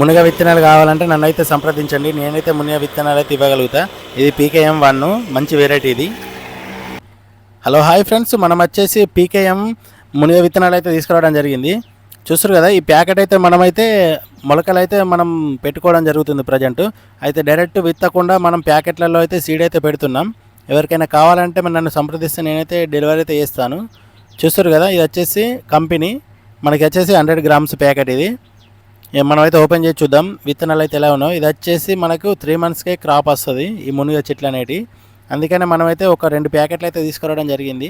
మునగ విత్తనాలు కావాలంటే నన్ను అయితే సంప్రదించండి. నేనైతే మునగ విత్తనాలు అయితే ఇవ్వగలుగుతా. ఇది పీకేఎం వన్ మంచి వెరైటీ ఇది. Hello hi friends. మనం వచ్చేసి పీకేఎం మునిగ విత్తనాలు అయితే తీసుకురావడం జరిగింది. చూస్తారు కదా ఈ ప్యాకెట్ అయితే మనమైతే మొలకలు అయితే మనం పెట్టుకోవడం జరుగుతుంది ప్రజెంట్. అయితే డైరెక్ట్ విత్తకుండా మనం ప్యాకెట్లలో అయితే సీడ్ అయితే పెడుతున్నాం. ఎవరికైనా కావాలంటే మనం నన్ను సంప్రదిస్తే నేనైతే డెలివరీ అయితే చేస్తాను. చూస్తారు కదా ఇది వచ్చేసి కంపెనీ మనకి వచ్చేసి హండ్రెడ్ గ్రామ్స్ ప్యాకెట్ ఇది. మనమైతే ఓపెన్ చేసి చూద్దాం. విత్తనాలు అయితే ఎలా ఉన్నాయో. ఇది వచ్చేసి మనకు త్రీ మంత్స్కే క్రాప్ వస్తుంది. ఈ మునిగ చెట్లు అనేటివి. అందుకనే మనమైతే ఒక రెండు ప్యాకెట్లు అయితే తీసుకురావడం జరిగింది.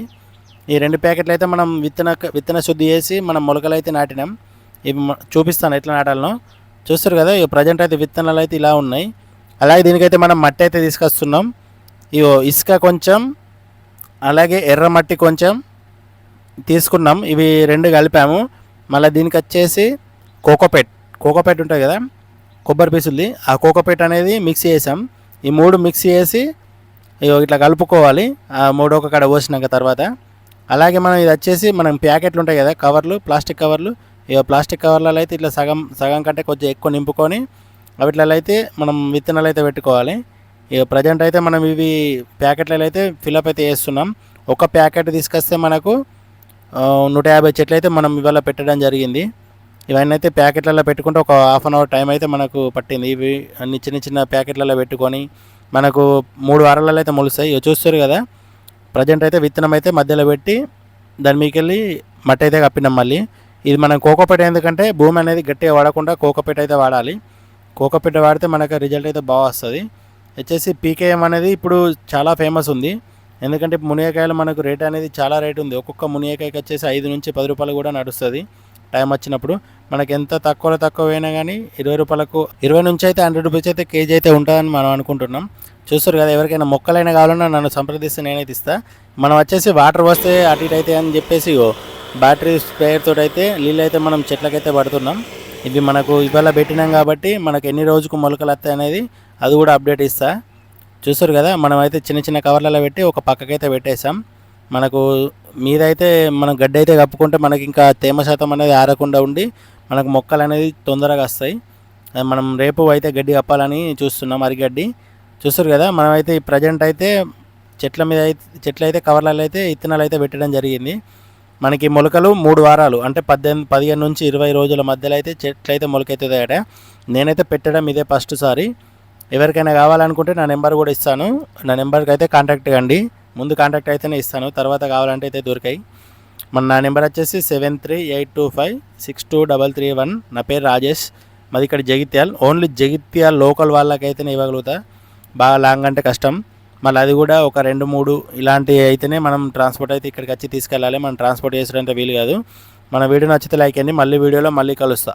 ఈ రెండు ప్యాకెట్లు అయితే మనం విత్తన విత్తన శుద్ధి చేసి మనం మొలకలు అయితే నాటినాం. ఇవి చూపిస్తాను ఎట్లా నాటాలనో. చూస్తారు కదా ఇక ప్రజెంట్ అయితే విత్తనాలు అయితే ఇలా ఉన్నాయి. అలాగే దీనికైతే మనం మట్టి అయితే తీసుకొస్తున్నాం. ఇగో ఇసుక కొంచెం అలాగే ఎర్ర మట్టి కొంచెం తీసుకున్నాం. ఇవి రెండు కలిపాము. మళ్ళీ దీనికి వచ్చేసి కోకోపెట్ కోకోపేట ఉంటుంది కదా కొబ్బరి పీసులది. ఆ కోకోపేట అనేది మిక్స్ చేసాం. ఈ మూడు మిక్స్ చేసి ఇగో ఇట్లా కలుపుకోవాలి. ఆ మూడు ఒక కడ పోసినాక తర్వాత. అలాగే మనం ఇది వచ్చేసి మనం ప్యాకెట్లు ఉంటాయి కదా కవర్లు ప్లాస్టిక్ కవర్లు. ఇక ప్లాస్టిక్ కవర్లలో అయితే ఇట్లా సగం సగం కంటే కొంచెం ఎక్కువ నింపుకొని అవిట్లలో అయితే మనం విత్తనాలు అయితే పెట్టుకోవాలి. ఇక ప్రజెంట్ అయితే మనం ఇవి ప్యాకెట్లలో అయితే ఫిలప్ అయితే చేస్తున్నాం. ఒక ప్యాకెట్ తీసుకొస్తే మనకు నూట యాభై చెట్లు అయితే మనం ఇవాళ పెట్టడం జరిగింది. ఇవన్నీ అయితే ప్యాకెట్లలో పెట్టుకుంటే ఒక హాఫ్ అన్ అవర్ టైం అయితే మనకు పట్టింది. ఇవి అన్ని చిన్న చిన్న ప్యాకెట్లలో పెట్టుకొని మనకు మూడు వారాలలో అయితే మొలుస్తాయి. ఇవి చూస్తారు కదా ప్రజెంట్ అయితే విత్తనం అయితే మధ్యలో పెట్టి దాని మీకు వెళ్ళి మట్టి అయితే కప్పినాం మళ్ళీ. ఇది మనం కోకోపేట ఎందుకంటే భూమి అనేది గట్టిగా వాడకుండా కోకోపేట అయితే వాడాలి. కోకోపేట వాడితే మనకు రిజల్ట్ అయితే బాగా వస్తుంది. వచ్చేసి పీకేఎం అనేది ఇప్పుడు చాలా ఫేమస్ ఉంది. ఎందుకంటే మునిగకాయలు మనకు రేట్ అనేది చాలా రేట్ ఉంది. ఒక్కొక్క మునియకాయకి వచ్చేసి ఐదు నుంచి పది రూపాయలు కూడా నడుస్తుంది. టైం వచ్చినప్పుడు మనకి ఎంత తక్కువలో తక్కువ అయినా కానీ ఇరవై రూపాయలకు ఇరవై నుంచి అయితే హండ్రెడ్ రూపీస్ అయితే కేజీ అయితే ఉంటుందని మనం అనుకుంటున్నాం. చూస్తారు కదా ఎవరికైనా మొక్కలైనా కావాలన్నా నన్ను సంప్రదిస్తే నేనైతే ఇస్తా. మనం వచ్చేసి వాటర్ వస్తే అటు ఇటు అయితే అని చెప్పేసి బ్యాటరీ స్ప్రేయర్ తోటి అయితే నీళ్ళు అయితే మనం చెట్లకైతే పడుతున్నాం. ఇవి మనకు ఇవాళ పెట్టినాం కాబట్టి మనకు ఎన్ని రోజుకు మొలకలు వస్తాయి అనేది అది కూడా అప్డేట్ ఇస్తా. చూస్తారు కదా మనం అయితే చిన్న చిన్న కవర్లలో పెట్టి ఒక పక్కకైతే పెట్టేసాం మనకు మీదైతే మనం గడ్డి అయితే కప్పుకుంటే మనకి ఇంకా తేమ శాతం అనేది ఆరకుండా ఉండి మనకు మొక్కలు అనేది తొందరగా వస్తాయి. మనం రేపు అయితే గడ్డి కప్పాలని చూస్తున్నాం అరిగడ్డి చూస్తారు కదా మనమైతే ప్రజెంట్ అయితే చెట్ల మీద అయితే చెట్లు అయితే కవర్లలో అయితే ఇత్తనాలు అయితే పెట్టడం జరిగింది. మనకి మొలకలు మూడు వారాలు అంటే పద్దెనిమిది పదిహేను నుంచి ఇరవై రోజుల మధ్యలో అయితే చెట్లు అయితే మొలకెత్తుతాయట. నేనైతే పెట్టడం ఇదే ఫస్ట్ సారి. ఎవరికైనా కావాలనుకుంటే నా నెంబర్ కూడా ఇస్తాను. నా నెంబర్కి అయితే కాంటాక్ట్ కండి ముందు కాంటాక్ట్ అయితేనే ఇస్తాను. తర్వాత కావాలంటే అయితే దొరికాయి. మన నా నెంబర్ వచ్చేసి seven three eight two five six two double three one నా పేరు రాజేష్. మాది ఇక్కడ జగిత్యాల్. ఓన్లీ జగిత్యాల్ లోకల్ వాళ్ళకైతేనే ఇవ్వగలుగుతా. బాగా లాంగ్ అంటే కష్టం. మళ్ళీ అది కూడా ఒక రెండు మూడు ఇలాంటివి అయితేనే మనం ట్రాన్స్పోర్ట్ అయితే ఇక్కడికి వచ్చి తీసుకెళ్ళాలి. మనం ట్రాన్స్పోర్ట్ చేసినంత వీలు కాదు. మన వీడియో నచ్చితే లైక్ అండి మళ్ళీ వీడియోలో మళ్ళీ కలుస్తా.